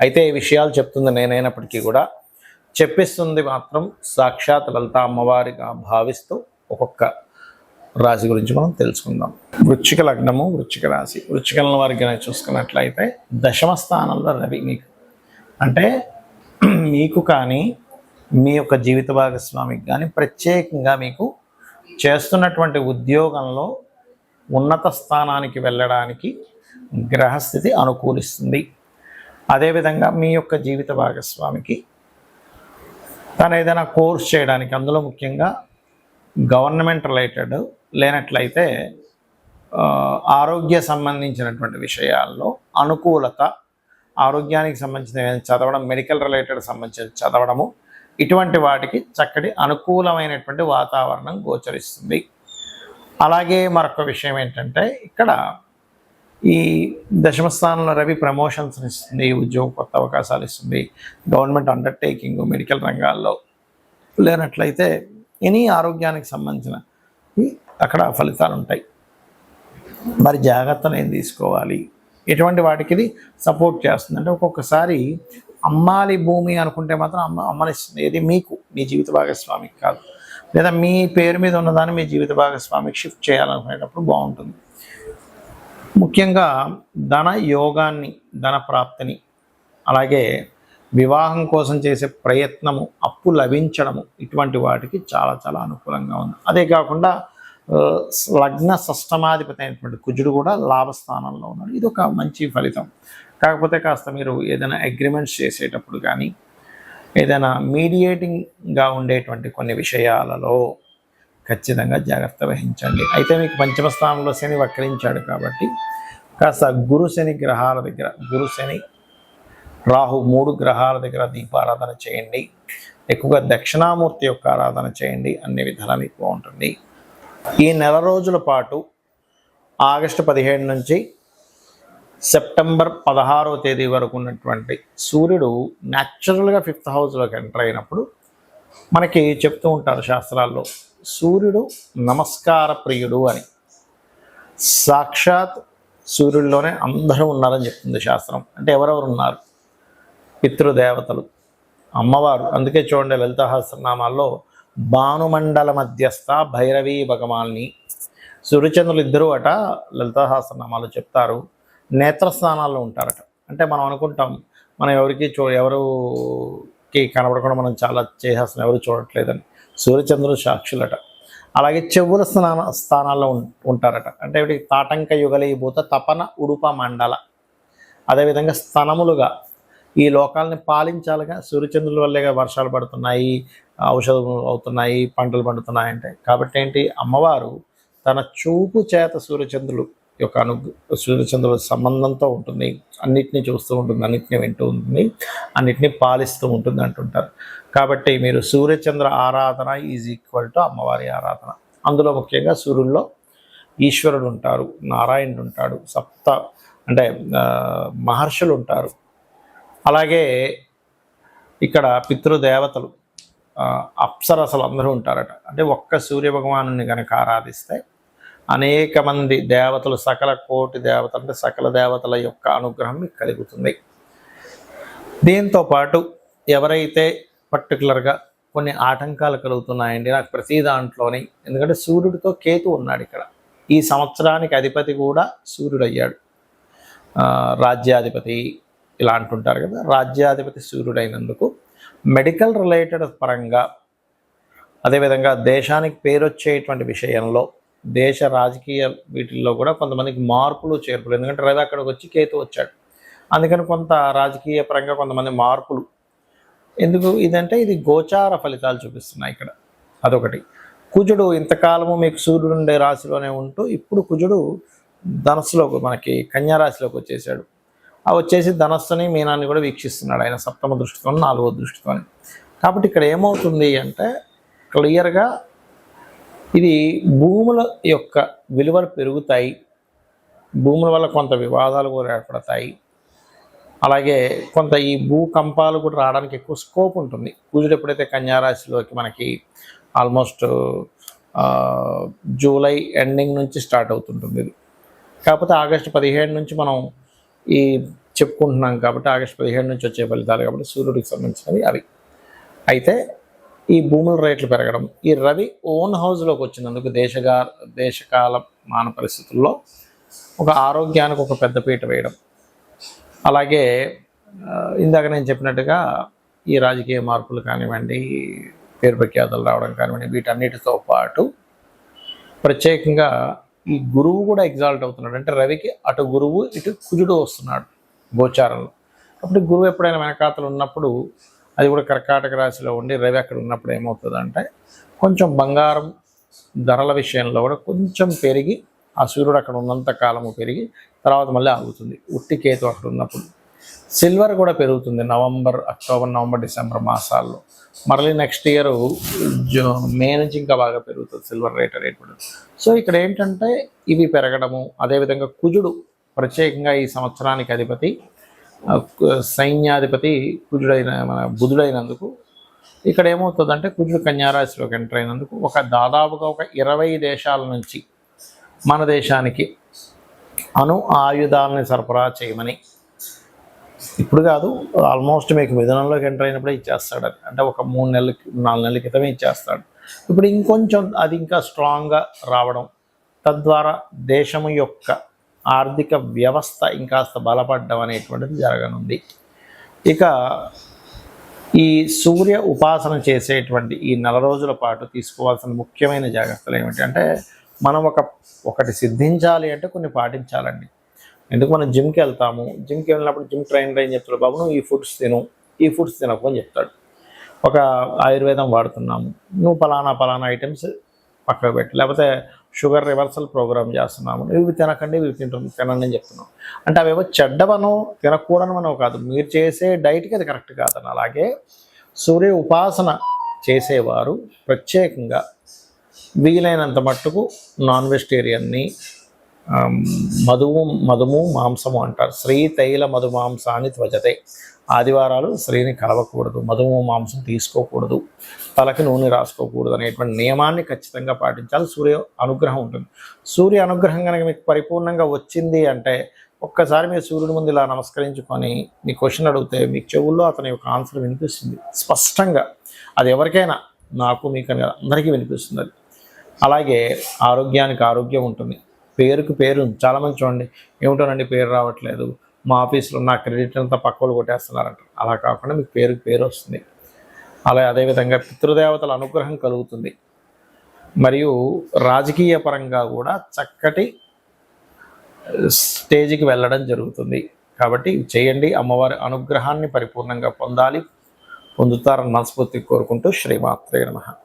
అయితే ఈ విషయాలు చెప్తుంది నేనైనప్పటికీ కూడా. చెప్పిస్తుంది మాత్రం సాక్షాత్ లలిత అమ్మవారిగా భావిస్తూ ఒక్కొక్క రాశి గురించి మనం తెలుసుకుందాం. వృచ్చిక లగ్నము వృచ్చిక రాశి. వృచ్చికలను వారికి చూసుకున్నట్లయితే దశమ స్థానంలో రవి మీకు. అంటే మీకు కానీ మీ యొక్క జీవిత భాగస్వామికి కానీ ప్రత్యేకంగా మీకు చేస్తున్నటువంటి ఉద్యోగంలో ఉన్నత స్థానానికి వెళ్ళడానికి గ్రహస్థితి అనుకూలిస్తుంది. అదేవిధంగా మీ యొక్క జీవిత భాగస్వామికి తను ఏదైనా కోర్స్ చేయడానికి అందులో ముఖ్యంగా గవర్నమెంట్ రిలేటెడ్ లేనట్లయితే ఆరోగ్య సంబంధించినటువంటి విషయాల్లో అనుకూలత ఆరోగ్యానికి సంబంధించిన చదవడం మెడికల్ రిలేటెడ్ సంబంధించిన చదవడము ఇటువంటి వాటికి చక్కటి అనుకూలమైనటువంటి వాతావరణం గోచరిస్తుంది. అలాగే మరొక విషయం ఏంటంటే ఇక్కడ ఈ దశమ స్థానంలో రవి ప్రమోషన్స్ ఇస్తుంది ఉద్యోగ కొత్త అవకాశాలు ఇస్తుంది గవర్నమెంట్ అండర్టేకింగ్ మెడికల్ రంగాల్లో లేనట్లయితే ఎనీ ఆరోగ్యానికి సంబంధించిన అక్కడ ఫలితాలు ఉంటాయి. మరి జాగ్రత్తలు ఏం తీసుకోవాలి? ఎటువంటి వాటికి ఇది సపోర్ట్ చేస్తుంది? అంటే ఒక్కొక్కసారి అమ్మాలి భూమి అనుకుంటే మాత్రం అమ్మ అమ్మనిస్తుంది. ఇది మీకు మీ జీవిత భాగస్వామికి కాదు. లేదా మీ పేరు మీద ఉన్నదాన్ని మీ జీవిత భాగస్వామికి షిఫ్ట్ చేయాలనుకునేటప్పుడు బాగుంటుంది. ముఖ్యంగా ధన యోగాన్ని ధన ప్రాప్తిని అలాగే వివాహం కోసం చేసే ప్రయత్నము అప్పు లభించడము ఇటువంటి వాటికి చాలా చాలా అనుకూలంగా ఉంది. అదే కాకుండా లగ్న సష్టమాధిపతి అయినటువంటి కుజుడు కూడా లాభస్థానంలో ఉన్నాడు. ఇది ఒక మంచి ఫలితం. కాకపోతే కాస్త మీరు ఏదైనా అగ్రిమెంట్స్ చేసేటప్పుడు కానీ ఏదైనా మీడియేటింగ్గా ఉండేటువంటి కొన్ని విషయాలలో ఖచ్చితంగా జాగ్రత్త వహించండి. అయితే మీకు పంచమ స్థానంలో శని వక్రించాడు కాబట్టి కాస్త గురు శని గ్రహాల దగ్గర గురు శని రాహు మూడు గ్రహాల దగ్గర దీపారాధన చేయండి. ఎక్కువగా దక్షిణామూర్తి యొక్క ఆరాధన చేయండి. అన్ని విధాలా మీకు బాగుంటుంది. ఈ నెల రోజుల పాటు ఆగస్టు పదిహేడు నుంచి సెప్టెంబర్ పదహారవ తేదీ వరకు ఉన్నటువంటి సూర్యుడు న్యాచురల్గా ఫిఫ్త్ హౌస్లోకి ఎంటర్ అయినప్పుడు మనకి చెప్తూ ఉంటారు శాస్త్రాల్లో సూర్యుడు నమస్కార ప్రియుడు అని. సాక్షాత్ సూర్యుడిలోనే అందరూ ఉన్నారని చెప్తుంది శాస్త్రం. అంటే ఎవరెవరు ఉన్నారు? పితృదేవతలు అమ్మవారు. అందుకే చూడండి లలితహస్రనామాల్లో భానుమండల మధ్యస్థ భైరవీ భగవాన్ని. సూర్యచంద్రులు ఇద్దరూ అట లలితహాసనామాలు చెప్తారు. నేత్రస్థానాల్లో ఉంటారట. అంటే మనం అనుకుంటాం మనం ఎవరికి చూ ఎవరుకి కనబడకుండా మనం చాలా చేసేస్తున్నాం ఎవరు చూడట్లేదని. సూర్యచంద్రుడు సాక్షులట. అలాగే చెవుల స్నాన స్థానాల్లో ఉం- ఉంటారట. అంటే వీటికి తాటంక యుగలీభూత తపన ఉడుప మండల. అదేవిధంగా స్థనములుగా ఈ లోకాలని పాలించాలిగా సూర్యచంద్రుల వల్లేగా వర్షాలు పడుతున్నాయి ఔషధం అవుతున్నాయి పంటలు పండుతున్నాయి అంటే కాబట్టి ఏంటి? అమ్మవారు తన చూపు చేత సూర్యచంద్రులు యొక్క అను సూర్యచంద్రుల సంబంధంతో ఉంటుంది. అన్నిటినీ చూస్తూ ఉంటుంది. అన్నిటినీ వింటూ ఉంటుంది. అన్నిటినీ పాలిస్తూ ఉంటుంది అంటుంటారు. కాబట్టి మీరు సూర్యచంద్ర ఆరాధన ఈజ్ ఈక్వల్ టు అమ్మవారి ఆరాధన. అందులో ముఖ్యంగా సూర్యుల్లో ఈశ్వరుడు ఉంటారు నారాయణుడు ఉంటాడు సప్త అంటే మహర్షులు ఉంటారు. అలాగే ఇక్కడ పితృదేవతలు అప్సరసలు అందరూ ఉంటారట. అంటే ఒక్క సూర్య భగవాను కనుక ఆరాధిస్తే అనేక మంది దేవతలు సకల కోటి దేవతలు అంటే సకల దేవతల యొక్క అనుగ్రహం మీకు కలుగుతుంది. దీంతో పాటు ఎవరైతే పర్టికులర్గా కొన్ని ఆటంకాలు కలుగుతున్నాయండి నాకు ప్రతి దాంట్లోని ఎందుకంటే సూర్యుడితో కేతు ఉన్నాడు ఇక్కడ. ఈ సంవత్సరానికి అధిపతి కూడా సూర్యుడు అయ్యాడు రాజ్యాధిపతి ఇలా అంటుంటారు కదా రాజ్యాధిపతి సూర్యుడైనందుకు మెడికల్ రిలేటెడ్ పరంగా అదేవిధంగా దేశానికి పేరు వచ్చేటువంటి విషయంలో దేశ రాజకీయ వీటిల్లో కూడా కొంతమందికి మార్పులు చేర్పులు. ఎందుకంటే రవి అక్కడికి వచ్చి కేతు వచ్చాడు. అందుకని కొంత రాజకీయ పరంగా కొంతమంది మార్పులు. ఎందుకు? ఇదంటే ఇది గోచార ఫలితాలు చూపిస్తున్నాయి ఇక్కడ. అదొకటి. కుజుడు ఇంతకాలము మీకు సూర్యుడు ఉండే రాశిలోనే ఉంటూ ఇప్పుడు కుజుడు ధనస్సులోకి మనకి కన్యారాశిలోకి వచ్చేసాడు. ఆ వచ్చేసి ధనస్సుని మీనాన్ని కూడా వీక్షిస్తున్నాడు ఆయన సప్తమ దృష్టితో నాలుగో దృష్టితో కాబట్టి ఇక్కడ ఏమవుతుంది అంటే క్లియర్గా ఇది భూముల యొక్క విలువలు పెరుగుతాయి. భూముల వల్ల కొంత వివాదాలు కూడా ఏర్పడతాయి. అలాగే కొంత ఈ భూకంపాలు కూడా రావడానికి ఎక్కువ స్కోప్ ఉంటుంది. కుజుడు ఎప్పుడైతే కన్యారాశిలోకి మనకి ఆల్మోస్ట్ జూలై ఎండింగ్ నుంచి స్టార్ట్ అవుతుంటుంది. ఇది కాకపోతే ఆగస్టు పదిహేడు నుంచి మనం ఈ చెప్పుకుంటున్నాం కాబట్టి ఆగస్టు పదిహేడు నుంచి వచ్చే ఫలితాలు కాబట్టి సూర్యుడికి సంబంధించినవి అవి. అయితే ఈ భూముల రేట్లు పెరగడం. ఈ రవి ఓన్ హౌస్లోకి వచ్చినందుకు దేశగా దేశకాల మాన పరిస్థితుల్లో ఒక ఆరోగ్యానికి ఒక పెద్దపీట వేయడం. అలాగే ఇందాక నేను చెప్పినట్టుగా ఈ రాజకీయ మార్పులు కానివ్వండి పేరు ప్రఖ్యాతలు రావడం కానివ్వండి వీటన్నిటితో పాటు ప్రత్యేకంగా ఈ గురువు కూడా ఎగ్జాల్ట్ అవుతున్నాడు. అంటే రవికి అటు గురువు ఇటు కుజుడు వస్తున్నాడు గోచారంలో. అప్పుడు గురువు ఎప్పుడైనా వెనకాతలు ఉన్నప్పుడు అది కూడా కర్కాటక రాశిలో ఉండి రవి అక్కడ ఉన్నప్పుడు ఏమవుతుందంటే కొంచెం బంగారం ధరల విషయంలో కూడా కొంచెం పెరిగి ఆ సూర్యుడు అక్కడ ఉన్నంత కాలము పెరిగి తర్వాత మళ్ళీ ఆగుతుంది. ఉట్టి కేతు అక్కడ ఉన్నప్పుడు. సిల్వర్ కూడా పెరుగుతుంది నవంబర్ అక్టోబర్ నవంబర్ డిసెంబర్ మాసాల్లో. మరలి నెక్స్ట్ ఇయర్ జూ మే నుంచి ఇంకా బాగా పెరుగుతుంది సిల్వర్ రేట్ రేట్ కూడా. సో ఇక్కడ ఏంటంటే ఇవి పెరగడము అదేవిధంగా కుజుడు ప్రత్యేకంగా ఈ సంవత్సరానికి అధిపతి సైన్యాధిపతి కుజుడైన మన బుధుడైనందుకు ఇక్కడ ఏమవుతుందంటే కుజుడు కన్యారాశిలోకి ఎంటర్ అయినందుకు ఒక దాదాపుగా ఒక ఇరవై దేశాల నుంచి మన దేశానికి అణు ఆయుధాలని సరఫరా చేయమని. ఇప్పుడు కాదు ఆల్మోస్ట్ మీకు విధానంలోకి ఎంటర్ అయినప్పుడే ఇచ్చేస్తాడు అది. అంటే ఒక మూడు నెలలకి నాలుగు నెలల క్రితమే ఇచ్చేస్తాడు. ఇప్పుడు ఇంకొంచెం అది ఇంకా స్ట్రాంగ్గా రావడం తద్వారా దేశము యొక్క ఆర్థిక వ్యవస్థ ఇంకాస్త బలపడడం అనేటువంటిది జరగనుంది. ఇక ఈ సూర్య ఉపాసన చేసేటువంటి ఈ నెల రోజుల పాటు తీసుకోవాల్సిన ముఖ్యమైన జాగ్రత్తలు ఏమిటి అంటే మనం ఒక ఒకటి సిద్ధించాలి అంటే కొన్ని పాటించాలండి. ఎందుకు మనం జిమ్కి వెళ్తాము? జిమ్కి వెళ్ళినప్పుడు జిమ్ ట్రైన్ ఏం చెప్తాడు బాబు? నువ్వు ఈ ఫుడ్స్ తిను ఈ ఫుడ్స్ తినకు అని చెప్తాడు. ఒక ఆయుర్వేదం వాడుతున్నాము. నువ్వు పలానా పలానా ఐటమ్స్ పక్కకు పెట్టి. లేకపోతే షుగర్ రివర్సల్ ప్రోగ్రామ్ చేస్తున్నాము. ఇవి తినకండి ఇవి తింటుంది తినండి అని చెప్తున్నాం అంటే అవేవో చెడ్డవనో తినకూడనమనో కాదు. మీరు చేసే డైట్కి అది కరెక్ట్ కాదని అలాగే సూర్య ఉపాసన చేసేవారు ప్రత్యేకంగా వీలైనంత మట్టుకు నాన్ వెజిటేరియన్ని మధువు మధుము మాంసము అంటారు. శ్రీ తైల మధు మాంసాన్ని త్వజతే ఆదివారాలు స్త్రీని కలవకూడదు. మధుము మాంసం తీసుకోకూడదు. తలకి నూనె రాసుకోకూడదు అనేటువంటి నియమాన్ని ఖచ్చితంగా పాటించాలి. సూర్య అనుగ్రహం ఉంటుంది. సూర్య అనుగ్రహం కనుక మీకు పరిపూర్ణంగా వచ్చింది అంటే ఒక్కసారి మీరు సూర్యుడి ముందు ఇలా నమస్కరించుకొని మీ క్వశ్చన్ అడిగితే మీ చెవుల్లో అతని యొక్క ఆన్సర్ వినిపిస్తుంది. స్పష్టంగా అది ఎవరికైనా నాకు మీకు అందరికీ వినిపిస్తుంది అది. అలాగే ఆరోగ్యానికి ఆరోగ్యం ఉంటుంది. పేరుకు పేరు చాలా చాలామంది చూడండి ఏమిటోనండి పేరు రావట్లేదు మా ఆఫీస్లో నా క్రెడిట్ అంతా పక్కలు కొట్టేస్తున్నారంట. అలా కాకుండా మీకు పేరుకు పేరు వస్తుంది. అలా అదేవిధంగా పితృదేవతల అనుగ్రహం కలుగుతుంది. మరియు రాజకీయ పరంగా కూడా చక్కటి స్టేజ్కి వెళ్ళడం జరుగుతుంది. కాబట్టి చేయండి అమ్మవారి అనుగ్రహాన్ని పరిపూర్ణంగా పొందాలి. పొందుతారని మనస్ఫూర్తి కోరుకుంటూ శ్రీమాత్రే నమ.